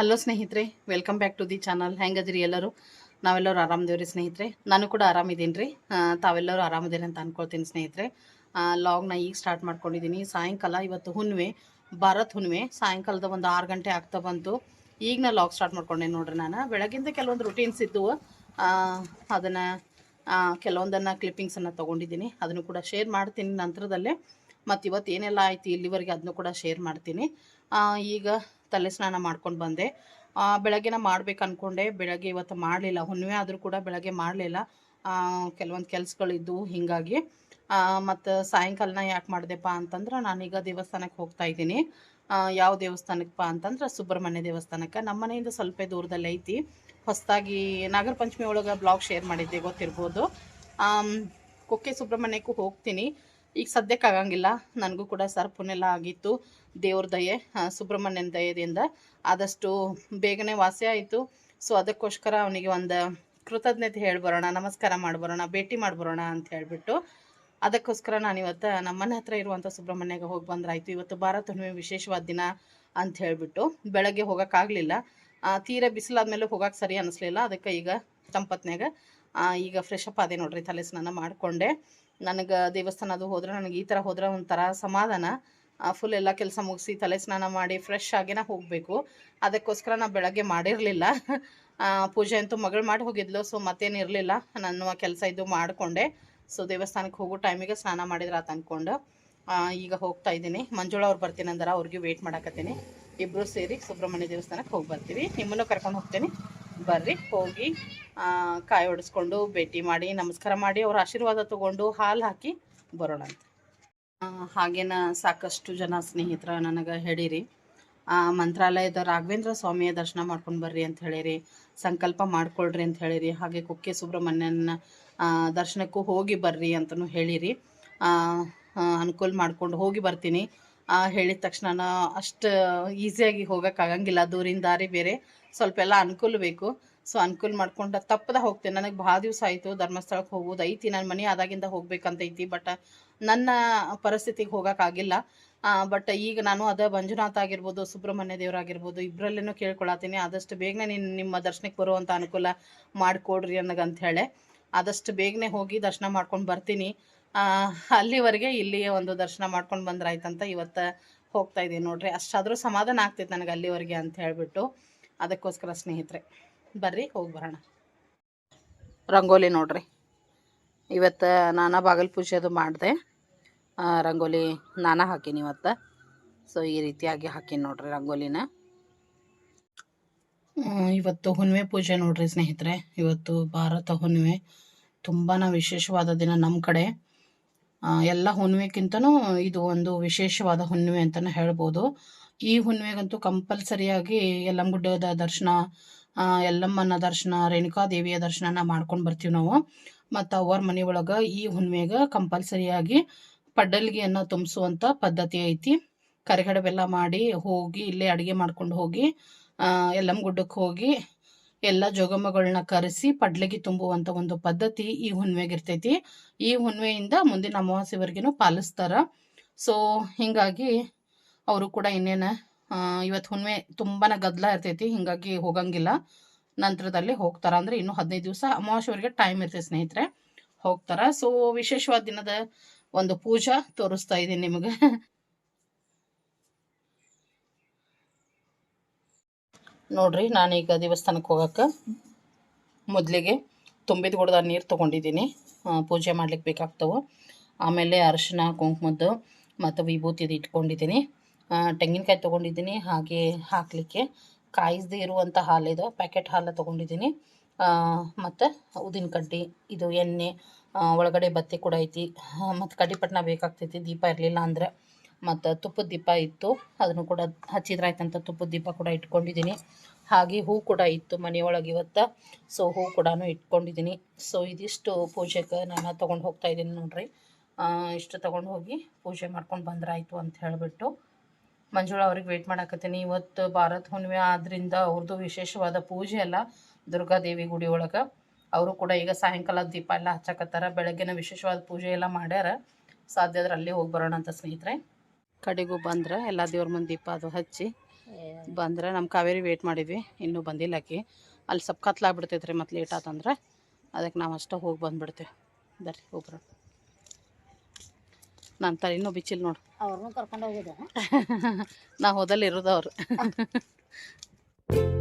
Hello ಸ್ನೇಹಿತರೆ welcome back to the channel ಹೆಂಗದಿರಿ ಎಲ್ಲರೂ? ನಾವೆಲ್ಲರೂ ಆರಾಮದೇವ್ರಿ ಸ್ನೇಹಿತರೆ. ನಾನು ಕೂಡ ಆರಾಮಿದ್ದೀನಿ ರೀ ತಾವೆಲ್ಲರೂ ಆರಾಮದೇನೆ ಅಂತ ಅನ್ಕೊಳ್ತೀನಿ ಸ್ನೇಹಿತರೆ. ಲಾಗ್ನ ಈಗ ಸ್ಟಾರ್ಟ್ ಮಾಡ್ಕೊಂಡಿದ್ದೀನಿ ಸಾಯಂಕಾಲ ಇವತ್ತು ಹುಣ್ಣಿಮೆ, ಭಾರತ್ ಹುಣ್ಣಿಮೆ. ಸಾಯಂಕಾಲದ ಒಂದು ಆರು ಗಂಟೆ ಆಗ್ತಾ ಬಂತು. ಈಗ ನಾ ಲಾಗ್ ಸ್ಟಾರ್ಟ್ ಮಾಡ್ಕೊಂಡೆ ನೋಡ್ರಿ ನಾನು. ಬೆಳಗಿಂದ ಕೆಲವೊಂದು ರುಟೀನ್ಸ್ ಇದ್ದವು ಅದನ್ನು ಕೆಲವೊಂದನ್ನು ಕ್ಲಿಪ್ಪಿಂಗ್ಸನ್ನು ತೊಗೊಂಡಿದ್ದೀನಿ ಅದನ್ನು ಕೂಡ ಶೇರ್ ಮಾಡ್ತೀನಿ ನಂತರದಲ್ಲೇ. ಮತ್ತು ಇವತ್ತು ಏನೆಲ್ಲ ಆಯ್ತು ಇಲ್ಲಿವರೆಗೆ ಅದನ್ನು ಕೂಡ ಶೇರ್ ಮಾಡ್ತೀನಿ. ಈಗ ತಲೆ ಸ್ನಾನ ಮಾಡ್ಕೊಂಡು ಬಂದೆ. ಬೆಳಗ್ಗೆನ ಮಾಡ್ಬೇಕು ಅಂದ್ಕೊಂಡೆ ಬೆಳಗ್ಗೆ ಇವತ್ತು ಮಾಡಲಿಲ್ಲ. ಹುಣ್ಣಿಮೆ ಆದರೂ ಕೂಡ ಬೆಳಗ್ಗೆ ಮಾಡಲಿಲ್ಲ. ಕೆಲವೊಂದು ಕೆಲಸಗಳಿದ್ದವು ಹೀಗಾಗಿ. ಮತ್ತು ಸಾಯಂಕಾಲನ ಯಾಕೆ ಮಾಡಿದೆಪ್ಪ ಅಂತಂದ್ರೆ ನಾನೀಗ ದೇವಸ್ಥಾನಕ್ಕೆ ಹೋಗ್ತಾ ಇದ್ದೀನಿ. ಯಾವ ದೇವಸ್ಥಾನಕ್ಕಪ್ಪ ಅಂತಂದ್ರೆ ಸುಬ್ರಹ್ಮಣ್ಯ ದೇವಸ್ಥಾನಕ್ಕೆ. ನಮ್ಮ ಮನೆಯಿಂದ ಸ್ವಲ್ಪ ದೂರದಲ್ಲಿ ಐತಿ. ಹೊಸದಾಗಿ ನಾಗರ ಪಂಚಮಿ ಒಳಗೆ ಬ್ಲಾಗ್ ಶೇರ್ ಮಾಡಿದ್ದೆ, ಗೊತ್ತಿರ್ಬೋದು. ಕುಕ್ಕೆ ಸುಬ್ರಹ್ಮಣ್ಯಕ್ಕೂ ಹೋಗ್ತೀನಿ. ಈಗ ಸದ್ಯಕ್ಕೆ ಆಗಂಗಿಲ್ಲ. ನನಗೂ ಕೂಡ ಸರ್ಪುನೆಲ್ಲ ಆಗಿತ್ತು. ದೇವ್ರ ದಯೆ ಸುಬ್ರಹ್ಮಣ್ಯನ ದಯದಿಂದ ಆದಷ್ಟು ಬೇಗನೆ ವಾಸಿ ಆಯಿತು. ಸೊ ಅದಕ್ಕೋಸ್ಕರ ಅವನಿಗೆ ಒಂದು ಕೃತಜ್ಞತೆ ಹೇಳಿ ಬರೋಣ ನಮಸ್ಕಾರ ಮಾಡಿ ಬರೋಣ ಭೇಟಿ ಮಾಡಿ ಬರೋಣ ಅಂತ ಹೇಳಿಬಿಟ್ಟು ಅದಕ್ಕೋಸ್ಕರ ನಾನು ಇವತ್ತು ನಮ್ಮನೆ ಹತ್ರ ಇರುವಂಥ ಸುಬ್ರಹ್ಮಣ್ಯಗೆ ಹೋಗಿ ಬಂದ್ರಾಯಿತು. ಇವತ್ತು ಭಾರತ ಹುಣ್ಣಿಮೆ ವಿಶೇಷವಾದ ದಿನ ಅಂತ ಹೇಳಿಬಿಟ್ಟು ಬೆಳಗ್ಗೆ ಹೋಗೋಕ್ಕಾಗಲಿಲ್ಲ ತೀರಾ ಬಿಸಿಲಾದ್ಮೇಲೆ ಹೋಗೋಕೆ ಸರಿ ಅನ್ನಿಸ್ಲಿಲ್ಲ ಅದಕ್ಕೆ ಈಗ ತಂಪತ್ನ್ಯಾಗ ಈಗ ಫ್ರೆಶ್ ಅಪ್ ಆದೆ ನೋಡ್ರಿ, ತಲೆ ಸ್ನಾನ ಮಾಡಿಕೊಂಡೆ. ನನಗೆ ದೇವಸ್ಥಾನ ಅದು ಹೋದ್ರೆ ನನಗೆ ಈ ಥರ ಹೋದ್ರೆ ಒಂಥರ ಸಮಾಧಾನ. ಫುಲ್ ಎಲ್ಲ ಕೆಲಸ ಮುಗಿಸಿ ತಲೆ ಸ್ನಾನ ಮಾಡಿ ಫ್ರೆಶ್ ಆಗಿನ ಹೋಗಬೇಕು. ಅದಕ್ಕೋಸ್ಕರ ನಾನು ಬೆಳಗ್ಗೆ ಮಾಡಿರಲಿಲ್ಲ. ಪೂಜೆ ಅಂತೂ ಮಗಳು ಮಾಡಿ ಹೋಗಿದ್ಲು ಸೊ ಮತ್ತೇನು ಇರಲಿಲ್ಲ. ನನ್ನ ಕೆಲಸ ಇದು ಮಾಡಿಕೊಂಡೆ. ಸೊ ದೇವಸ್ಥಾನಕ್ಕೆ ಹೋಗೋ ಟೈಮಿಗೆ ಸ್ನಾನ ಮಾಡಿದ್ರೆ ಆತ ಅಂದ್ಕೊಂಡು ಈಗ ಹೋಗ್ತಾ ಇದ್ದೀನಿ. ಮಂಜುಳ ಅವ್ರು ಬರ್ತೀನಿ ಅಂದ್ರೆ, ಅವ್ರಿಗೆ ವೆಯ್ಟ್ ಮಾಡಕತ್ತೀನಿ. ಇಬ್ಬರು ಸೇರಿ ಸುಬ್ರಹ್ಮಣ್ಯ ದೇವಸ್ಥಾನಕ್ಕೆ ಹೋಗಿ ಬರ್ತೀವಿ. ನಿಮ್ಮನ್ನು ಕರ್ಕೊಂಡು ಹೋಗ್ತೀನಿ. ಬರ್ರಿ, ಹೋಗಿ ಕಾಯಿ ಹೊಡೆಸ್ಕೊಂಡು ಭೇಟಿ ಮಾಡಿ, ನಮಸ್ಕಾರ ಮಾಡಿ, ಅವ್ರ ಆಶೀರ್ವಾದ ತಗೊಂಡು ಹಾಲು ಹಾಕಿ ಬರೋಣ ಅಂತ. ಹಾಗೇನ ಸಾಕಷ್ಟು ಜನ ಸ್ನೇಹಿತರ ನನಗೆ ಹೇಳಿರಿ. ಮಂತ್ರಾಲಯದ ರಾಘವೇಂದ್ರ ಸ್ವಾಮಿಯ ದರ್ಶನ ಮಾಡ್ಕೊಂಡು ಬರ್ರಿ ಅಂತ ಹೇಳಿರಿ. ಸಂಕಲ್ಪ ಮಾಡ್ಕೊಳ್ರಿ ಅಂತ ಹೇಳಿರಿ. ಹಾಗೆ ಕುಕ್ಕೆ ಸುಬ್ರಹ್ಮಣ್ಯನ ದರ್ಶನಕ್ಕೂ ಹೋಗಿ ಬರ್ರಿ ಅಂತಲೂ ಹೇಳಿರಿ. ಅನುಕೂಲ ಮಾಡ್ಕೊಂಡು ಹೋಗಿ ಬರ್ತೀನಿ. ಹೇಳಿದ ತಕ್ಷಣ ಅಷ್ಟು ಈಸಿಯಾಗಿ ಹೋಗೋಕ್ಕಾಗಂಗಿಲ್ಲ ದೂರಿನ ದಾರಿ ಬೇರೆ. ಸ್ವಲ್ಪ ಎಲ್ಲ ಅನುಕೂಲ ಬೇಕು. ಸೊ ಅನುಕೂಲ ಮಾಡ್ಕೊಂಡು ತಪ್ಪದ ಹೋಗ್ತೇನೆ. ನನಗೆ ಭಾಳ ದಿವಸ ಆಯಿತು ಧರ್ಮಸ್ಥಳಕ್ಕೆ ಹೋಗೋದು ಐತಿ ನನ್ನ ಮನೆ ಆದಾಗಿಂದ ಹೋಗ್ಬೇಕಂತೈತಿ ಬಟ್ ನನ್ನ ಪರಿಸ್ಥಿತಿಗೆ ಹೋಗೋಕ್ಕಾಗಿಲ್ಲ ಬಟ್ ಈಗ ನಾನು ಅದ ಮಂಜುನಾಥ ಆಗಿರ್ಬೋದು, ಸುಬ್ರಹ್ಮಣ್ಯ ದೇವರಾಗಿರ್ಬೋದು ಇಬ್ಬರಲ್ಲೇನೂ ಕೇಳ್ಕೊಳತ್ತೀನಿ. ಆದಷ್ಟು ಬೇಗನೆ ನೀನು ನಿಮ್ಮ ದರ್ಶನಕ್ಕೆ ಬರುವಂಥ ಅನುಕೂಲ ಮಾಡಿಕೊಡ್ರಿ ಅನ್ನಗಂತ ಹೇಳಿ. ಆದಷ್ಟು ಬೇಗನೆ ಹೋಗಿ ದರ್ಶನ ಮಾಡ್ಕೊಂಡು ಬರ್ತೀನಿ. ಅಲ್ಲಿವರೆಗೆ ಇಲ್ಲಿಯೇ ಒಂದು ದರ್ಶನ ಮಾಡ್ಕೊಂಡು ಬಂದ್ರಾಯ್ತಂತ ಇವತ್ತು ಹೋಗ್ತಾ ಇದ್ದೀನಿ ನೋಡ್ರಿ. ಅಷ್ಟಾದರೂ ಸಮಾಧಾನ ಆಗ್ತೈತೆ ನನಗೆ ಅಲ್ಲಿವರೆಗೆ ಅಂತ ಹೇಳಿಬಿಟ್ಟು. ಅದಕ್ಕೋಸ್ಕರ ಸ್ನೇಹಿತರೆ, ಬರ್ರಿ, ಹೋಗಿ ಬರೋಣ. ರಂಗೋಲಿ ನೋಡ್ರಿ. ಇವತ್ತು ನಾನಾ ಬಾಗಲ್ ಪೂಜೆ ಅದು ಮಾಡಿದೆ. ರಂಗೋಲಿ ನಾನಾ ಹಾಕೀನಿ ಇವತ್ತು. ಸೊ ಈ ರೀತಿಯಾಗಿ ಹಾಕೀನಿ ನೋಡ್ರಿ ರಂಗೋಲಿನ. ಇವತ್ತು ಹುಣ್ಣಿಮೆ ಪೂಜೆ ನೋಡ್ರಿ ಸ್ನೇಹಿತರೆ. ಇವತ್ತು ಭಾರತ ಹುಣ್ಣಿಮೆ. ತುಂಬಾ ವಿಶೇಷವಾದ ದಿನ ನಮ್ಮ ಕಡೆ. ಎಲ್ಲ ಹುಣ್ಣಿಮೆಗಿಂತನೂ ಇದು ಒಂದು ವಿಶೇಷವಾದ ಹುಣ್ಣಿಮೆ ಅಂತಲೇ ಹೇಳ್ಬೋದು. ಈ ಹುಣ್ಣಿಮೆಗಂತೂ ಕಂಪಲ್ಸರಿಯಾಗಿ ಯಲ್ಲಮ್ಮಗುಡ್ಡದ ದರ್ಶನ ಯಲ್ಲಮ್ಮನ ದರ್ಶನ ರೇಣುಕಾದೇವಿಯ ದರ್ಶನನ ಮಾಡ್ಕೊಂಡು ಬರ್ತೀವಿ ನಾವು. ಮತ್ತು ಅವ್ರ ಮನೆ ಒಳಗೆ ಈ ಹುಣ್ಣಿಮೆಗೆ ಕಂಪಲ್ಸರಿಯಾಗಿ ಪಡ್ಡಲ್ಗಿಯನ್ನು ತುಂಬಿಸುವಂಥ ಪದ್ಧತಿ ಐತಿ. ಕರಿಗಡವೆಲ್ಲ ಮಾಡಿ ಹೋಗಿ ಇಲ್ಲೇ ಅಡುಗೆ ಮಾಡ್ಕೊಂಡು ಹೋಗಿ ಆ, ಯಲ್ಲಮ್ಮ ಗುಡ್ಡಕ್ಕೆ ಹೋಗಿ ಎಲ್ಲ ಜೋಗಮ್ಮಗಳನ್ನ ಕರೆಸಿ ಪಡ್ಲಗಿ ತುಂಬುವಂತ ಒಂದು ಪದ್ಧತಿ ಈ ಹುಣ್ಣಿಮೆಗೆ ಇರ್ತೈತಿ ಈ ಹುಣ್ಣಿಮೆಯಿಂದ ಮುಂದಿನ ಅಮಾವಾಸ್ಯವರೆಗೂ ಪಾಲಿಸ್ತಾರ. ಸೊ ಹಿಂಗಾಗಿ ಅವರು ಕೂಡ ಇನ್ನೇನು ಇವತ್ತು ಹುಣ್ಣಿಮೆ ತುಂಬಾ ಗದ್ದಲ ಇರ್ತೈತಿ, ಹಿಂಗಾಗಿ ಹೋಗಂಗಿಲ್ಲ. ನಂತರದಲ್ಲಿ ಹೋಗ್ತಾರ. ಅಂದ್ರೆ ಇನ್ನು ಹದಿನೈದು ದಿವಸ ಅಮಾವಾಸ್ಯವರೆಗೆ ಟೈಮ್ ಇರ್ತೈತಿ ಸ್ನೇಹಿತರೆ. ಹೋಗ್ತಾರ. ಸೊ ವಿಶೇಷವಾದ ದಿನದ ಒಂದು ಪೂಜಾ ತೋರಿಸ್ತಾ ಇದೀನಿ ನಿಮಗೆ. ನೋಡ್ರಿ, ನಾನೀಗ ದೇವಸ್ಥಾನಕ್ಕೆ ಹೋಗೋಕ್ಕೆ ಮೊದಲಿಗೆ ತುಂಬಿದ ಗುಡದ ನೀರು ತೊಗೊಂಡಿದ್ದೀನಿ ಪೂಜೆ ಮಾಡ್ಲಿಕ್ಕೆ ಬೇಕಾಗ್ತವೆ. ಆಮೇಲೆ ಅರಿಶಿನ, ಕುಂಕುಮದ್ದು ಮತ್ತು ವಿಭೂತಿದು ಇಟ್ಕೊಂಡಿದ್ದೀನಿ ತೆಂಗಿನಕಾಯಿ ತೊಗೊಂಡಿದ್ದೀನಿ ಹಾಗೆ ಹಾಕಲಿಕ್ಕೆ ಕಾಯಿಸದೇ ಇರುವಂಥ ಹಾಲಿದು ಪ್ಯಾಕೆಟ್ ಹಾಲು ತೊಗೊಂಡಿದ್ದೀನಿ ಮತ್ತು ಉದಿನ ಕಡ್ಡಿ, ಇದು ಎಣ್ಣೆ ಒಳಗಡೆ ಬತ್ತಿ ಕೂಡ ಐತಿ. ಮತ್ತು ಕಡ್ಡಿಪಟ್ಟಣ ಬೇಕಾಗ್ತೈತಿ, ದೀಪ ಇರಲಿಲ್ಲ ಅಂದರೆ. ಮತ್ತು ತುಪ್ಪದ ದೀಪ ಇತ್ತು. ಅದನ್ನು ಕೂಡ ಹಚ್ಚಿದ್ರಾಯ್ತಂತ ತುಪ್ಪದ ದೀಪ ಕೂಡ ಇಟ್ಕೊಂಡಿದ್ದೀನಿ. ಹಾಗೆ ಹೂ ಕೂಡ ಇತ್ತು ಮನೆಯೊಳಗೆ ಇವತ್ತು. ಸೊ ಹೂ ಕೂಡ ಇಟ್ಕೊಂಡಿದ್ದೀನಿ. ಸೊ ಇದಿಷ್ಟು ಪೂಜೆಗೆ ನಾನು ತೊಗೊಂಡು ಹೋಗ್ತಾ ಇದ್ದೀನಿ ನೋಡ್ರಿ. ಇಷ್ಟು ತೊಗೊಂಡು ಹೋಗಿ ಪೂಜೆ ಮಾಡ್ಕೊಂಡು ಬಂದ್ರಾಯ್ತು ಅಂತ ಹೇಳಿಬಿಟ್ಟು. ಮಂಜುಳಾ ಅವ್ರಿಗೆ ವೇಟ್ ಮಾಡಾಕತ್ತೀನಿ. ಇವತ್ತು ಭಾರತ್ ಹುಣ್ಣಿಮೆ ಆದ್ರಿಂದ ಅವ್ರದ್ದು ವಿಶೇಷವಾದ ಪೂಜೆ ಅಲ್ಲ ದುರ್ಗಾದೇವಿ ಗುಡಿ ಒಳಗೆ. ಅವರು ಕೂಡ ಈಗ ಸಾಯಂಕಾಲ ದೀಪ ಎಲ್ಲ ಹಚ್ಚಾಕತ್ತಾರ. ಬೆಳಗ್ಗೆನ ವಿಶೇಷವಾದ ಪೂಜೆ ಎಲ್ಲ ಮಾಡ್ಯಾರ. ಸಾಧ್ಯ ಅಲ್ಲಿ ಹೋಗಿ ಬರೋಣ ಅಂತ ಸ್ನೇಹಿತರೆ. ಕಡೆಗೂ ಬಂದ್ರೆ ಎಲ್ಲ ದೇವ್ರ ಮುಂದೆ ದೀಪ ಅದು ಹಚ್ಚಿ ಬಂದ್ರೆ ನಮ್ಮ ಕಾವೇರಿ ವೇಟ್ ಮಾಡಿದ್ವಿ ಇನ್ನೂ ಬಂದಿಲ್ಲ ಆಕಿ ಅಲ್ಲಿ ಸ್ವಲ್ಪ ಕತ್ಲಾಗ್ಬಿಡ್ತೈತೆ ರೀ ಮತ್ತು ಲೇಟ್ ಆತಂದ್ರೆ ಅದಕ್ಕೆ ನಾವು ಅಷ್ಟೇ ಹೋಗಿ ಬಂದುಬಿಡ್ತೇವೆ. ಬರ್ರಿ ಒಬ್ಬರು ನನ್ನ ಇನ್ನೂ ಬಿಚ್ಚಿಲ್ಲ ನೋಡು. ಅವ್ರನ್ನೂ ಕರ್ಕೊಂಡು ಹೋಗಿದ್ದೆ ನಾ ಹೋದಲ್ಲಿ ಇರೋದು ಅವ್ರು.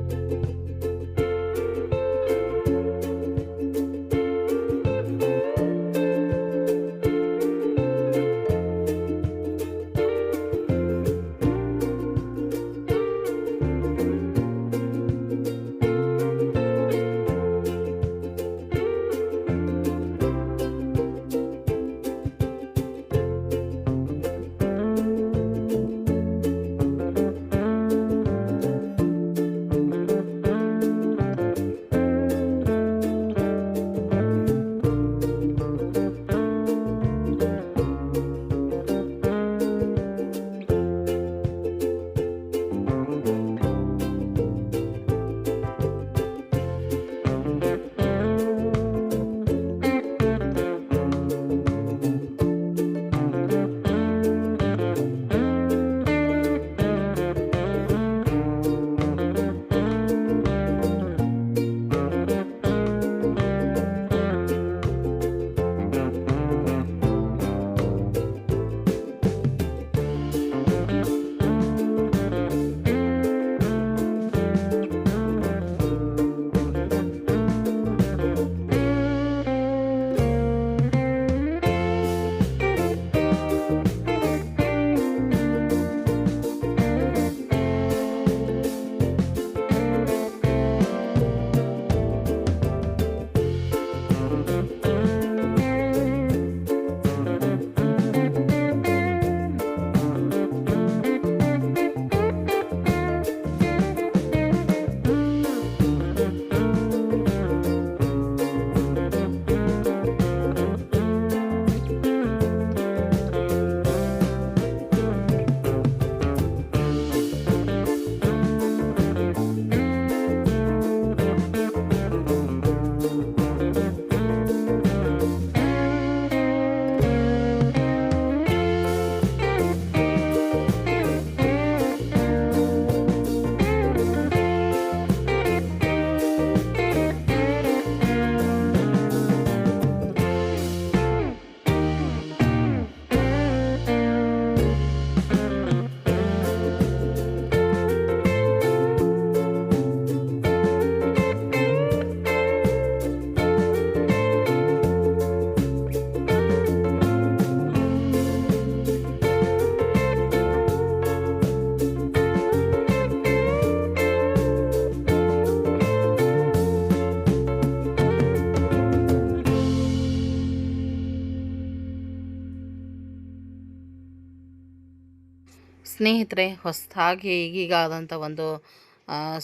ಸ್ನೇಹಿತರೆ ಹೊಸದಾಗಿ ಈಗೀಗ ಆದಂಥ ಒಂದು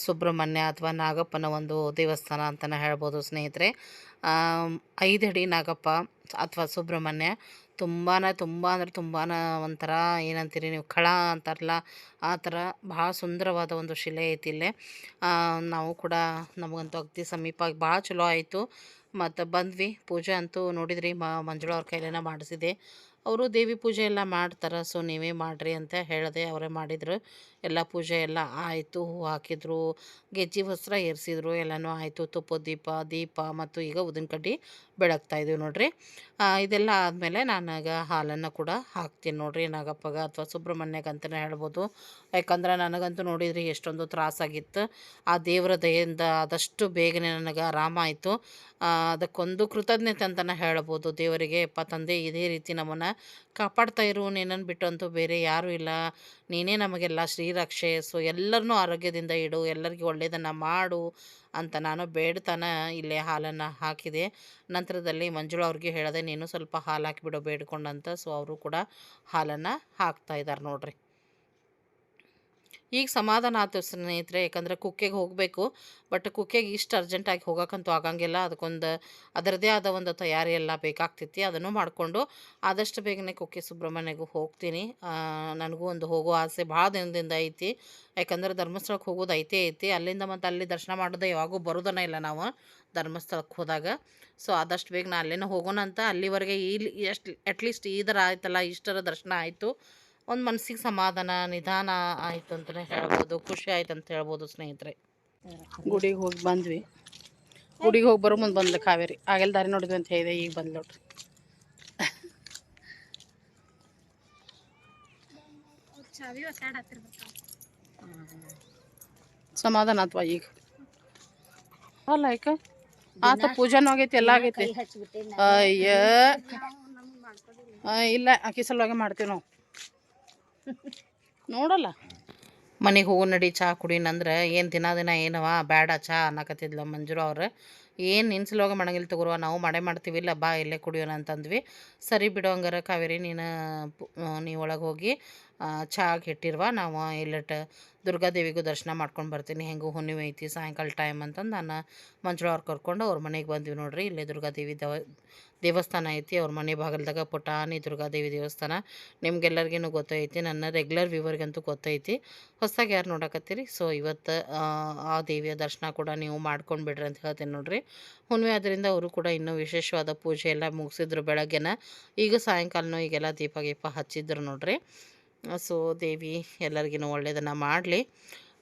ಸುಬ್ರಹ್ಮಣ್ಯ ಅಥವಾ ನಾಗಪ್ಪನ ಒಂದು ದೇವಸ್ಥಾನ ಅಂತಲೇ ಹೇಳ್ಬೋದು ಸ್ನೇಹಿತರೆ. ಐದಡಿ ನಾಗಪ್ಪ ಅಥವಾ ಸುಬ್ರಹ್ಮಣ್ಯ ತುಂಬಾ ತುಂಬ ಅಂದ್ರೆ ತುಂಬಾ ಒಂಥರ ಏನಂತೀರಿ ನೀವು ಖಳ ಅಂತಾರಲ್ಲ, ಆ ಥರ ಭಾಳ ಸುಂದರವಾದ ಒಂದು ಶಿಲೆ ಐತಿ ಇಲ್ಲೇ. ನಾವು ಕೂಡ ನಮಗಂತೂ ಅಗದಿ ಸಮೀಪ ಭಾಳ ಚಲೋ ಆಯಿತು. ಮತ್ತು ಬಂದ್ವಿ, ಪೂಜೆ ಅಂತೂ ನೋಡಿದ್ರಿ ಮಂಜುಳ ಅವ್ರ ಕೈಲೇನ ಮಾಡಿಸಿದೆ. ಅವರು ದೇವಿ ಪೂಜೆ ಎಲ್ಲ ಮಾಡ್ತಾರೆ ಸೊ ನೀವೇ ಮಾಡಿರಿ ಅಂತ ಹೇಳಿದೆ ಅವರೇ ಮಾಡಿದರು. ಎಲ್ಲ ಪೂಜೆ ಎಲ್ಲ ಆಯಿತು, ಹೂ ಹಾಕಿದ್ರು, ಗೆಜ್ಜೆ ವಸ್ತ್ರ ಏರಿಸಿದ್ರು, ಎಲ್ಲನೂ ಆಯಿತು. ತುಪ್ಪದ ದೀಪ ದೀಪ ಮತ್ತು ಈಗ ಉದಿನ ಕಡ್ಡಿ ಬೆಳಗ್ತಾ ಇದ್ದೀವಿ ನೋಡಿರಿ. ಇದೆಲ್ಲ ಆದಮೇಲೆ ನಾನಾಗ ಹಾಲನ್ನು ಕೂಡ ಹಾಕ್ತೀನಿ ನೋಡಿರಿ. ನಾಗಪ್ಪಗ ಅಥವಾ ಸುಬ್ರಹ್ಮಣ್ಯಗೆ ಅಂತಲೇ ಹೇಳ್ಬೋದು. ಯಾಕಂದ್ರೆ ನನಗಂತೂ ನೋಡಿದ್ರಿ ಎಷ್ಟೊಂದು ತ್ರಾಸಾಗಿತ್ತು ಆ ದೇವರ ದಯೆಯಿಂದ ಆದಷ್ಟು ಬೇಗನೆ ನನಗೆ ಆರಾಮ ಆಯಿತು. ಅದಕ್ಕೊಂದು ಕೃತಜ್ಞತೆ ಅಂತಲೇ ಹೇಳ್ಬೋದು. ದೇವರಿಗೆ, ಅಪ್ಪ, ತಂದೆ, ಇದೇ ರೀತಿ ನಮ್ಮನ್ನು ಕಾಪಾಡ್ತಾ ಇರು. ನಿನ್ನನ್ನು ಬಿಟ್ಟಂತೂ ಬೇರೆ ಯಾರೂ ಇಲ್ಲ. ನೀನೇ ನಮಗೆಲ್ಲ ಶ್ರೀರಕ್ಷೆ, ಸೊ ಎಲ್ಲರನ್ನೂ ಆರೋಗ್ಯದಿಂದ ಇಡು, ಎಲ್ಲರಿಗೂ ಒಳ್ಳೆಯದನ್ನು ಮಾಡು ಅಂತ ನಾನು ಬೇಡ್ತಾನ ಇಲ್ಲೇ ಹಾಲನ್ನು ಹಾಕಿದೆ. ನಂತರದಲ್ಲಿ ಮಂಜುಳ ಅವ್ರಿಗೆ ಹೇಳಿದೆ ನೀನು ಸ್ವಲ್ಪ ಹಾಲು ಹಾಕಿಬಿಡು ಬೇಡ್ಕೊಂಡಂತ, ಸೊ ಅವರು ಕೂಡ ಹಾಲನ್ನು ಹಾಕ್ತಾ ಇದ್ದಾರೆ ನೋಡ್ರಿ. ಈಗ ಸಮಾಧಾನ ಆಯ್ತು ಸ್ನೇಹಿತರೆ, ಯಾಕಂದರೆ ಕುಕ್ಕೆಗೆ ಹೋಗಬೇಕು ಬಟ್ ಕುಕ್ಕೆಗೆ ಇಷ್ಟು ಅರ್ಜೆಂಟಾಗಿ ಹೋಗೋಕ್ಕಂತೂ ಆಗಂಗಿಲ್ಲ. ಅದಕ್ಕೊಂದು ಅದರದೇ ಆದ ಒಂದು ತಯಾರಿ ಎಲ್ಲ ಬೇಕಾಗ್ತೈತಿ ಅದನ್ನು ಮಾಡಿಕೊಂಡು ಆದಷ್ಟು ಬೇಗನೆ ಕುಕ್ಕೆ ಸುಬ್ರಹ್ಮಣ್ಯಗೂ ಹೋಗ್ತೀನಿ. ನನಗೂ ಒಂದು ಹೋಗೋ ಆಸೆ ಭಾಳ ದಿನದಿಂದ ಐತಿ. ಯಾಕಂದ್ರೆ ಧರ್ಮಸ್ಥಳಕ್ಕೆ ಹೋಗೋದು ಐತೆ ಐತಿ. ಅಲ್ಲಿಂದ ಮತ್ತು ಅಲ್ಲಿ ದರ್ಶನ ಮಾಡೋದು ಯಾವಾಗೂ ಬರೋದನ್ನ ಇಲ್ಲ ನಾವು ಧರ್ಮಸ್ಥಳಕ್ಕೆ ಹೋದಾಗ. ಸೊ ಆದಷ್ಟು ಬೇಗ ನಾ ಅಲ್ಲಿನ ಹೋಗೋಣ ಅಂತ ಅಲ್ಲಿವರೆಗೆ ಇಲ್ಲಿ ಎಷ್ಟು ಅಟ್ಲೀಸ್ಟ್ ಈ ಥರ ಆಯ್ತಲ್ಲ ಇಷ್ಟರ ದರ್ಶನ ಆಯಿತು. ಒಂದು ಮನಸ್ಸಿಗೆ ಸಮಾಧಾನ, ನಿಧಾನ ಆಯ್ತು ಅಂತಲೇ ಹೇಳ್ಬೋದು, ಖುಷಿ ಆಯ್ತು ಅಂತ ಹೇಳ್ಬೋದು ಸ್ನೇಹಿತರೆ. ಗುಡಿಗೆ ಹೋಗಿ ಬಂದ್ವಿ. ಗುಡಿಗೆ ಹೋಗಿ ಬರೋ ಮುಂದೆ ಬಂದ್ಲು ಕಾವೇರಿ. ಆಗೆಲ್ಲ ದಾರಿ ನೋಡಿದ್ವಿ ಅಂತ ಹೇಳಿದೆ, ಈಗ ನೋಡ್ರಿ. ಸಮಾಧಾನ ಅಥವಾ ಈಗ? ಅಲ್ಲ ಯಾಕ? ಆತ ಪೂಜಾನು ಆಗೈತಿ, ಎಲ್ಲ ಆಗೈತಿ. ಅಯ್ಯ. ಇಲ್ಲ ಆಕಿ ಸಲುವಾಗಿ ಮಾಡ್ತೀವಿ ನಾವು. ನೋಡಲ್ಲ. ಮನೆಗೆ ಹೋಗು ನಡಿ ಚಹಾ ಕುಡಿನಂದ್ರೆ ಏನು ದಿನ ದಿನ ಏನವ ಬೇಡ ಚಹಾ ಅನ್ನಕತ್ತಿದ್ಲ ಮಂಜುರು ಅವ್ರು. ಏನು ನಿನ್ಸಲೋಗ ಮಾಡಂಗಿಲ್ಲ ತಗೋರುವ? ನಾವು ಮಾಡೇ ಮಾಡ್ತೀವಿ, ಇಲ್ಲ ಬಾ ಇಲ್ಲೇ ಕುಡಿಯೋಣ ಅಂತಂದ್ವಿ. ಸರಿ ಬಿಡೋ ಹಂಗಾರ ಕಾವೇರಿ, ನೀನು ನೀ ಒಳಗೆ ಹೋಗಿ ಆ, ಇಟ್ಟಿರುವ ನಾವು ಇಲ್ಲಟ ದುರ್ಗಾದೇವಿಗೂ ದರ್ಶನ ಮಾಡ್ಕೊಂಡು ಬರ್ತೀನಿ. ಹೆಂಗೂ ಹುಣ್ಣಿಮೆ ಐತಿ ಸಾಯಂಕಾಲ ಟೈಮ್ ಅಂತಂದು ನಾನು ಮಂಜುಳ ಅವ್ರು ಕರ್ಕೊಂಡು ಅವ್ರ ಮನೆಗೆ ಬಂದ್ವಿ ನೋಡ್ರಿ. ಇಲ್ಲೇ ದುರ್ಗಾದೇವಿ ದೇವ ದೇವಸ್ಥಾನ ಐತಿ. ಅವ್ರ ಮನೆ ಬಾಗಿಲ್ದಾಗ ಪುಟಾಣಿ ದುರ್ಗಾದೇವಿ ದೇವಸ್ಥಾನ. ನಿಮ್ಗೆಲ್ಲರಿಗೂ ಗೊತ್ತೈತಿ ನನ್ನ ರೆಗ್ಯುಲರ್ ವ್ಯೂವರ್ಗಂತೂ ಗೊತ್ತೈತಿ. ಹೊಸದಾಗಿ ಯಾರು ನೋಡಕತ್ತೀರಿ? ಸೊ ಇವತ್ತು ಆ ದೇವಿಯ ದರ್ಶನ ಕೂಡ ನೀವು ಮಾಡ್ಕೊಂಡು ಬಿಡ್ರಿ ಅಂತ ಹೇಳ್ತೀನಿ ನೋಡ್ರಿ. ಹುಣ್ಣಿಮೆ ಆದ್ದರಿಂದ ಅವರು ಕೂಡ ಇನ್ನೂ ವಿಶೇಷವಾದ ಪೂಜೆ ಎಲ್ಲ ಮುಗಿಸಿದ್ರು ಬೆಳಗ್ಗೆನ. ಈಗ ಸಾಯಂಕಾಲನೂ ಈಗೆಲ್ಲ ದೀಪ ಗೀಪ ಹಚ್ಚಿದ್ರು ನೋಡ್ರಿ. ಸೊ ದೇವಿ ಎಲ್ಲರಿಗೂ ಒಳ್ಳೆಯದನ್ನು ಮಾಡಲಿ,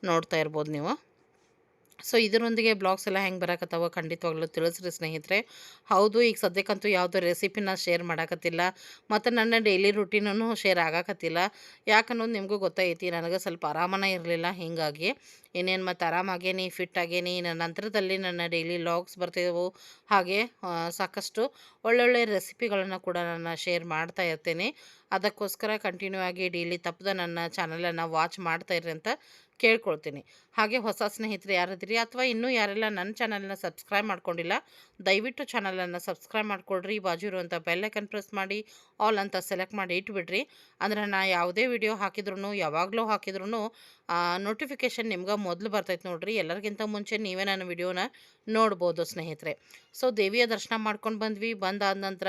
ನೋಡ್ತಾ ಇರ್ಬೋದು ನೀವು. ಸೊ ಇದರೊಂದಿಗೆ ಬ್ಲಾಗ್ಸ್ ಎಲ್ಲ ಹೆಂಗೆ ಬರಕತ್ತಾವ ಖಂಡಿತವಾಗ್ಲೂ ತಿಳಿಸ್ರಿ ಸ್ನೇಹಿತರೆ. ಹೌದು, ಈಗ ಸದ್ಯಕ್ಕಂತೂ ಯಾವುದೋ ರೆಸಿಪಿನ ಶೇರ್ ಮಾಡಾಕತ್ತಿಲ್ಲ. ಮತ್ತು ನನ್ನ ಡೈಲಿ ರುಟೀನೂ ಶೇರ್ ಆಗಾಕತ್ತಿಲ್ಲ. ಯಾಕನ್ನೋದು ನಿಮಗೂ ಗೊತ್ತೈತಿ, ನನಗೆ ಸ್ವಲ್ಪ ಆರಾಮನೇ ಇರಲಿಲ್ಲ, ಹೀಗಾಗಿ. ಇನ್ನೇನು ಮತ್ತು ಆರಾಮಾಗೇನಿ ಫಿಟ್ ಆಗೇನಿ, ನನ್ನ ನಂತರದಲ್ಲಿ ನನ್ನ ಡೈಲಿ ಲಾಗ್ಸ್ ಬರ್ತಿದ್ದವು ಹಾಗೆ ಸಾಕಷ್ಟು ಒಳ್ಳೊಳ್ಳೆ ರೆಸಿಪಿಗಳನ್ನು ಕೂಡ ನಾನು ಶೇರ್ ಮಾಡ್ತಾ ಇರ್ತೇನೆ. ಅದಕ್ಕೋಸ್ಕರ ಕಂಟಿನ್ಯೂ ಆಗಿ ಡೈಲಿ ತಪ್ಪದ ನನ್ನ ಚಾನಲನ್ನು ವಾಚ್ ಮಾಡ್ತಾ ಇರ್ರಿ ಅಂತ ಕೇಳ್ಕೊಳ್ತೀನಿ. ಹಾಗೆ ಹೊಸ ಸ್ನೇಹಿತರು ಯಾರಿದ್ರಿ ಅಥವಾ ಇನ್ನೂ ಯಾರೆಲ್ಲ ನನ್ನ ಚಾನಲ್ನ ಸಬ್ಸ್ಕ್ರೈಬ್ ಮಾಡ್ಕೊಂಡಿಲ್ಲ ದಯವಿಟ್ಟು ಚಾನಲನ್ನು ಸಬ್ಸ್ಕ್ರೈಬ್ ಮಾಡ್ಕೊಳ್ರಿ ಬಾಜು ಇರುವಂಥ ಬೆಲ್ಲೈಕನ್ ಪ್ರೆಸ್ ಮಾಡಿ ಆಲ್ ಅಂತ ಸೆಲೆಕ್ಟ್ ಮಾಡಿ ಇಟ್ಬಿಡ್ರಿ. ಅಂದರೆ ನಾ ಯಾವುದೇ ವಿಡಿಯೋ ಹಾಕಿದ್ರು ಯಾವಾಗಲೂ ಹಾಕಿದ್ರು ನೋಟಿಫಿಕೇಷನ್ ನಿಮ್ಗೆ ಮೊದಲು ಬರ್ತೈತೆ ನೋಡ್ರಿ. ಎಲ್ಲರಿಗಿಂತ ಮುಂಚೆ ನೀವೇ ನನ್ನ ವಿಡಿಯೋನ ನೋಡ್ಬೋದು ಸ್ನೇಹಿತರೆ. ಸೊ, ದೇವಿಯ ದರ್ಶನ ಮಾಡ್ಕೊಂಡು ಬಂದ್ವಿ. ಬಂದಾದ ನಂತರ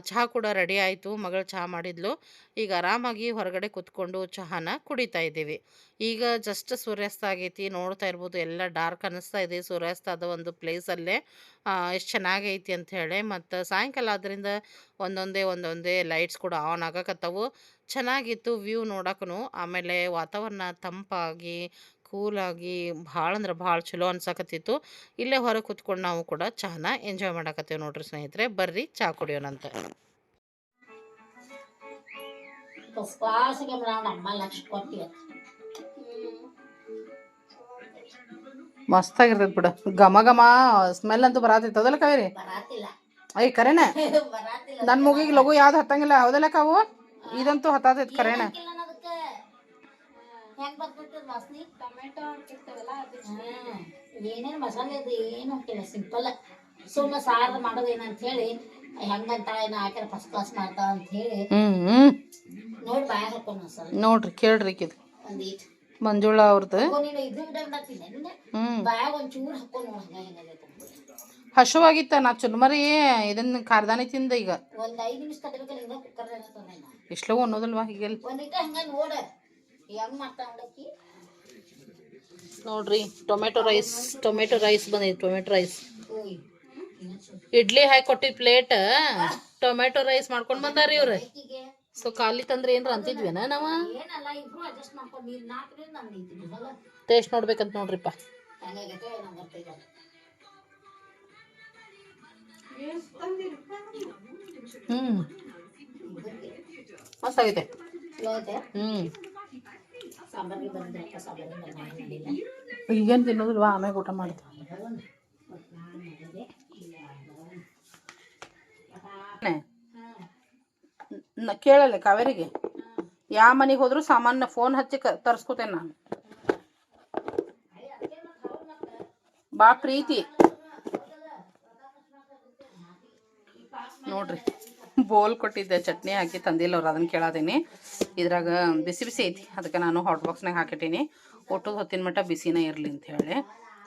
ಚಹಾ ಕೂಡ ರೆಡಿ ಆಯಿತು. ಮಗಳು ಚಹಾ ಮಾಡಿದ್ಲು. ಈಗ ಆರಾಮಾಗಿ ಹೊರಗಡೆ ಕೂತ್ಕೊಂಡು ಚಹಾನ ಕುಡಿತಾ ಇದ್ದೀವಿ. ಈಗ ಜಸ್ಟ್ ಸೂರ್ಯಾಸ್ತ ಆಗೈತಿ. ನೋಡ್ತಾ ಇರ್ಬೋದು. ಎಲ್ಲ ಡಾರ್ಕ್ ಅನ್ನಿಸ್ತಾ ಇದೆ. ಸೂರ್ಯಾಸ್ತದ ಒಂದು ಪ್ಲೇಸಲ್ಲೇ ಎಷ್ಟು ಚೆನ್ನಾಗೈತಿ ಹೇಳಿ. ಮತ್ತು ಸಾಯಂಕಾಲ ಆದ್ದರಿಂದ ಒಂದೊಂದೇ ಒಂದೊಂದೇ ಲೈಟ್ಸ್ ಕೂಡ ಆನ್ ಆಗಕತ್ತವು. ಚೆನ್ನಾಗಿತ್ತು ವ್ಯೂ ನೋಡೋಕ್ಕೂ ಆಮೇಲೆ ವಾತಾವರಣ ತಂಪಾಗಿ ಕೂಲಾಗಿ ಭಾಳ ಅಂದ್ರೆ ಭಾಳ ಚಲೋ ಅನ್ಸಕತ್ತಿತ್ತು. ಇಲ್ಲೇ ಹೊರಗೆ ಕೂತ್ಕೊಂಡು ನಾವು ಕೂಡ ಚಹಾನ ಎಂಜಾಯ್ ಮಾಡಕತ್ತೇವೆ ನೋಡ್ರಿ ಸ್ನೇಹಿತರೆ. ಬರ್ರಿ ಚಹಾ ಕುಡಿಯೋಣಂತ ಮಸ್ತಾಗಿರ್ತೈತೆ ಬಿಡು. ಘಮ ಘಮ ಸ್ಮೆಲ್ ಅಂತೂ ಬರತೈತೆ ಅದಲ್ಲ ಕಾವೇರಿ? ಅಯ್ಯ ಕರೆನ? ನನ್ ನನ್ನ ಮುಗಿಗೆ ಲಘು ಯಾವ್ದು ಹತ್ತಂಗಿಲ್ಲ. ಹೌದಲ್ಲ ಕಾವು? ಇದಂತೂ ಹತ್ತಾತೈತಿ ಕರೆನ? ಅದಕ್ಕೆ. ಹೆಂಗ್ ವಾಸನಿ? ಏನೇನು ಮಸಾಲೆ ಅದು ಏನು ಹಾಕಿಲ್ಲ ಸಿಂಪಲ್ ಸುಮ್ಮ ಸಾರು ಮಾಡೋದು ಏನಂತ ಹೇಳಿ ಹೆಂಗಂತ ಏನು ಹಾಕ್ಯಾರ ಫಸ್ಟ್ ಕ್ಲಾಸ್ ಮಾಡ್ತಾವ ಅಂತ ಹೇಳಿ. ನೋಡಿ ಬಾಯ ಹಾಕೊಂಡು ಒಂದ್ಸಲ. ನೋಡ್ರಿ ಕೇಳ್ರಿ ಇದು ಮಂಜುಳಾ ಅವ್ರದ್ದು ಹಸುವಾಗಿತ್ತ ನಾ ಚುರ್ಮರಿ ಇದನ್ನ ಕಾರ್ದಾನಿ ತಿಂದ ಈಗ. ಒಂದ್ ಐದು ನಿಮಿಷ ತಡಬೇಕಲ್ಲ ಹಿಂಗ ಕುಕ್ಕರ್ ಇಷ್ಟೋ ಅನ್ನೋದಲ್ವಾ ಹೀಗೆಲ್ಲ ಒಂದ್ ಇಟ್ಟ ಹಂಗ ನೋಡ ಹೆಂಗ್ ಮಾಡ್ತಾ ನೋಡಕ್ಕಿ ನೋಡ್ರಿ, ಟೊಮೆಟೊ ರೈಸ್ ಟೊಮೆಟೊ ರೈಸ್ ಬಂದಿದೆ ಟೊಮೆಟೊ ರೈಸ್ ಇಡ್ಲಿ ಹಾಕಿ ಕೊಟ್ಟಿದ್ ಪ್ಲೇಟ್ ಟೊಮೆಟೊ ರೈಸ್ ಮಾಡ್ಕೊಂಡ್ ಬಂದಾರಿ ಇವ್ರು. ಸೊ ಖಾಲಿ ತಂದ್ರೆ ಏನ್ರ ಅಂತಿದ್ವೇನ ನಾವ? ಟೇಸ್ಟ್ ನೋಡ್ಬೇಕಂತ ನೋಡ್ರಿಪ್ಪ. ಹ್ಮ್. ಮಸ್ತ್ ಆಗೈತೆ. ಹ್ಮ್. ಸಾಂಬಾರಿಗೆ ಬಂದ್ರೆ ಅಕ್ಕ ಸಾಂಬಾರಿಗೆ ಬಂದ್ರೆ ನಾನು ಮಾಡಿಲ್ಲ. ಈಗೇನ್ ತಿನ್ನೋದಿಲ್ವಾ ಆಮೇಲೆ ಊಟ ಮಾಡ್ತೀವಿ ನ- ಕೇಳಲ್ಲ ಕಾವೇರಿಗೆ? ಯಾವ ಮನೆಗೆ ಹೋದ್ರು ಸಾಮಾನ್ಯ ಫೋನ್ ಹಚ್ಚಿ ಕ ತರ್ಸ್ಕೊತೇನೆ ನಾನು. ಬಾ ಪ್ರೀತಿ. ನೋಡ್ರಿ. ಬೋಲ್ ಕೊಟ್ಟಿದ್ದೆ, ಚಟ್ನಿ ಹಾಕಿ ತಂದಿಲ್ಲ ಅವ್ರು, ಅದನ್ನು ಕೇಳಾದೀನಿ. ಇದ್ರಾಗ ಬಿಸಿ ಬಿಸಿ ಐತಿ, ಅದಕ್ಕೆ ನಾನು ಹಾಟ್ ಬಾಕ್ಸ್ನಾಗ ಹಾಕಿಟ್ಟೀನಿ. ಒಟ್ಟು ಹೊತ್ತಿನ ಮಟ್ಟ ಬಿಸಿನೇ ಇರಲಿ ಅಂತ ಹೇಳಿ.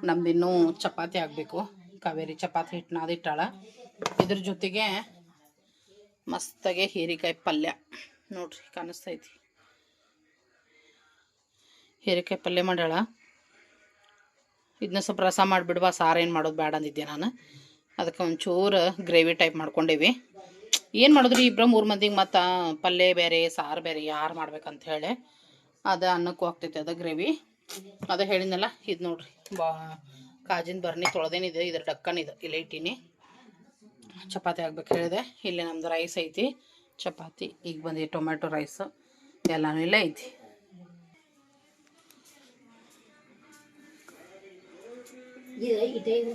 ನಮ್ದು ಇನ್ನೂ ಚಪಾತಿ ಆಗಬೇಕು. ಕಾವೇರಿ ಚಪಾತಿ ಹಿಟ್ಟು ನಾದಿಟ್ಟಾಳ ಇದ್ರ ಜೊತೆಗೆ ಮಸ್ತಾಗೆ ಹೀರಿಕಾಯಿ ಪಲ್ಯ. ನೋಡ್ರಿ, ಕಾಣಿಸ್ತೈತಿ. ಹೀರೆಕಾಯಿ ಪಲ್ಯ ಮಾಡ್ಯಾಳ. ಇದನ್ನ ಸ್ವಲ್ಪ ರಸ ಮಾಡಿಬಿಡುವ, ಸಾರು ಏನು ಮಾಡೋದು ಬೇಡ ಅಂದಿದ್ದೆ ನಾನು. ಅದಕ್ಕೆ ಒಂಚೂರು ಗ್ರೇವಿ ಟೈಪ್ ಮಾಡ್ಕೊಂಡೇವಿ. ಏನು ಮಾಡಿದ್ರಿ ಇಬ್ಬರು ಮೂರು ಮಂದಿಗೆ ಮತ್ತು ಪಲ್ಯ ಬೇರೆ ಸಾರು ಬೇರೆ ಯಾರು ಮಾಡ್ಬೇಕಂತ ಹೇಳಿ ಅದು ಅನ್ನಕ್ಕೂ ಆಗ್ತೈತೆ ಅದು ಗ್ರೇವಿ. ಅದು ಹೇಳಿದ್ನಲ್ಲ ಇದು ನೋಡ್ರಿ ಬಾ ಕಾಜಿನ ಬರ್ನಿ ತೊಳೆದೇನಿದೆ ಇದ್ರ ಇದು, ಇಲ್ಲೇ ಇಟ್ಟೀನಿ. ಚಪಾತಿ ಆಗ್ಬೇಕು ಹೇಳಿದೆ, ಇಲ್ಲಿ ನಮ್ದು ರೈಸ್ ಐತಿ. ಚಪಾತಿ, ಈಗ ಬಂದಿ ಟೊಮೆಟೊ ರೈಸ್, ಎಲ್ಲನೂ ಇಲ್ಲೇ ಐತಿ.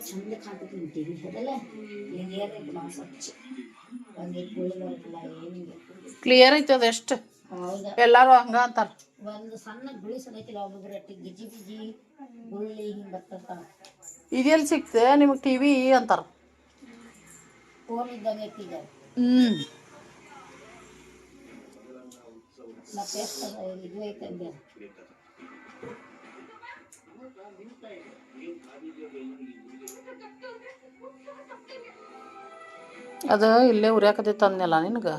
ಚಂದ ಟಿವಿ ಕ್ಲಿಯರ್ ಐತಿ ಅದು ಎಷ್ಟು? ಎಲ್ಲರೂ ಹಂಗ ಅಂತಾರೆ. ಒಂದು ಸಣ್ಣ ಗುಳಿ ಸದೈತಿಲ್ಲ ಗಿಜಿ ಗಿಜಿ ಗುಳ್ಳಿ ಹಿಂಗೆ ಬರ್ತಿರ್ತಾವ ಇದೆಲ್ಲಿ ಸಿಕ್ತೆ? ನಿಮಗೆ ಟಿ ವಿ ಅಂತಾರೆ. ಫೋನ್ ಇದ್ದಂಗೆ ಐತಿ ಈಗ ಹ್ಞೂ ಮತ್ತೆ ಎಷ್ಟು ಇದು ಐತೆ ಅಂದೆ. ಅದು ಇಲ್ಲೇ ಉರಿಯಾಕತೈತೆ ಅಂದ್ನಲ್ಲ ನಿನಗೆ?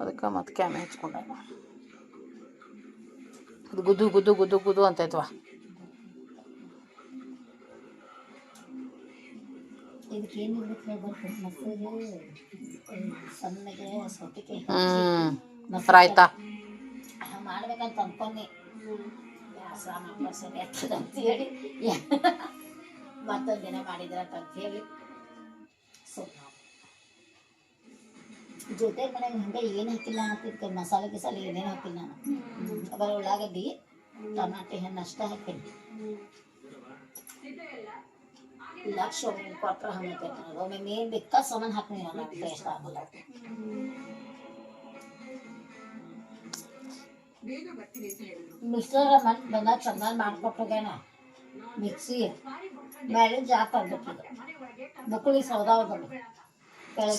ಅದಕ್ಕೆ ಮತ್ತೆ ಕ್ಯಾಮೆ ಹಚ್ಕೊಂಡೆ ಅದು ಗುದ್ದು ಗುದ್ದು ಗುದ್ದು ಗುದ್ದು ಅಂತೈತ್ವ. ಹ್ಞೂ ರಾಯ್ತಾ ಮಾಡ್ಬೇಕಂತ ಅನ್ಕೊಂಡೆ. ಬ್ಯಾಸರ ಮಕ್ಕಳು ಸರಿ ಆಗ್ತದೆ ಅಂತ ಹೇಳಿ. ಮತ್ತೊಂದು ದಿನ ಮಾಡಿದ್ರಂತ ಹೇಳಿ. ಸುಮ್ಮನೆ ಜೊತೆ ಮನೆಗೆ ಹಂಗೆ ಏನು ಹಾಕಿಲ್ಲ ಅನ್ನತ್ತಿದ್ಕೆ ಮಸಾಲೆ ಗಿಸಾಲೆ ಏನೇನು ಹಾಕಿಲ್ಲ ನಾನು. ಅದರ ಉಳ್ಳಾಗಡ್ಡಿ, ಟಮಾಟೆ ಹಣ್ಣು ಅಷ್ಟೇ ಹಾಕ್ತೀನಿ. ಲಕ್ಷ ಒಮ್ಮೆ ಕೊಟ್ಟರೆ ಹಂಗೆ ಒಮ್ಮೆ ಮೇನ್ ಬೇಕಾ ಸಾಮಾನು ಹಾಕ್ತೀನಿ ನಾನು. ಟೇಸ್ಟ್ ಆಗಲ್ಲ. ಮಿಕ್ಸರ್ ಮತ್ತೆ ಬಂದಾಗ ಚೆನ್ನಾಗಿ ಮಾಡ್ಕೊಟ್ಟೋಗ್ಯಾನ ಮಿಕ್ಸಿ ಮೇಲೆ ಜಾತ್ ಆಗ್ಬೇಕಿದೆ ಮಕ್ಕಳು ಸೌದಾ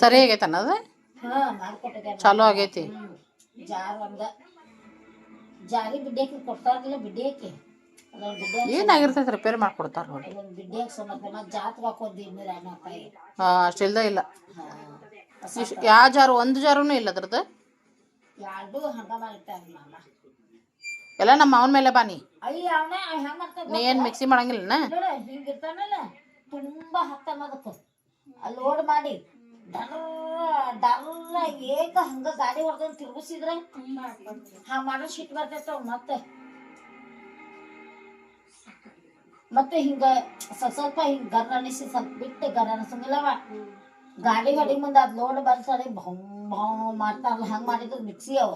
ಸರಿ ಆಗೈತೆ ಅನ್ನೋದು? ಹಾ ಮಾಡ್ಕೊಟ್ಟೋಗ್ಯಾನ ಚಾಲು ಆಗೈತಿ. ಏನಾಗಿರ್ತೈತಿ ಜಾರ್ ಒಂದ. ಜಾರಿ ಬಿಡ್ಡೇಕಿ ಕೊಡ್ತಾರಲ್ಲ ಬಿಡ್ಡೇಕಿ ಅದ್ರ ರಿಪೇರ್ ಏನಾಗಿರ್ತೈತೆ ರಿಪೇರಿ ಮಾಡ್ಕೊಡ್ತಾರೆ ನೋಡಿ. ಬಿಡ್ಡೇಕ್ ಸುಮ್ಮನೆ ಮತ್ತೆ ಜಾತ್ಗೆ ಹಾಕೋದು ಇನ್ನೂರ ರೂಪಾಯಿ ಹಾಂ ಅಷ್ಟಿಲ್ದ ಇಲ್ಲ. ಯಾವ ಜಾರು? ಒಂದು ಜಾರೂ ಇಲ್ಲ ಅದ್ರದ್ದು? ಎರಡು ಹಂಗ ಮಾಡಿರ್ತಾರೆ ಮಾಮ. ಎಲ್ಲ ನಮ್ಮ ಮಾವನ ಮೇಲೆ ಬಾನಿ ಅವನೇ ನೀ ಏನು ಮಿಕ್ಸಿ ಮಾಡಂಗಿಲ್ಲನ? ಹಿಂಗಿರ್ತಾನಲ್ಲ ತುಂಬಾ ಹತ್ತ ಅದಕ್ಕೆ. ಅಲ್ಲಿ ಲೋಡ್ ಮಾಡಿ. ಡರ್ರ ಏಕ ಹಂಗ ಗಾಡಿ ಹೊಡ್ಕೊಂಡು ತಿರುಗಿಸಿದ್ರೆ ಹಾ ಮಾಡೋ ಶಿಟ್ ಬರ್ತೈತವ ಮತ್ತೆ. ಮತ್ತೆ ಹಿಂಗ ಸ್ವಲ್ಪ ಸ್ವಲ್ಪ ಹಿಂಗ ಗರ್ ಅನಿಸಿ ಸ್ವಲ್ಪ ಬಿಟ್ಟು ಗರ್ ಅನಿಸಂಗಿಲ್ಲವ ಗಾಡಿ ಗಾಡಿ ಮುಂದೆ ಅದ್ ಲೋಡ್ ಬರ್ತಾರೆ ಭೌ ಭೌ ಮಾಡ್ತಾರಲ್ಲ ಹಂಗ ಮಾಡಿದ್ರು ಮಿಕ್ಸಿ ಅವ.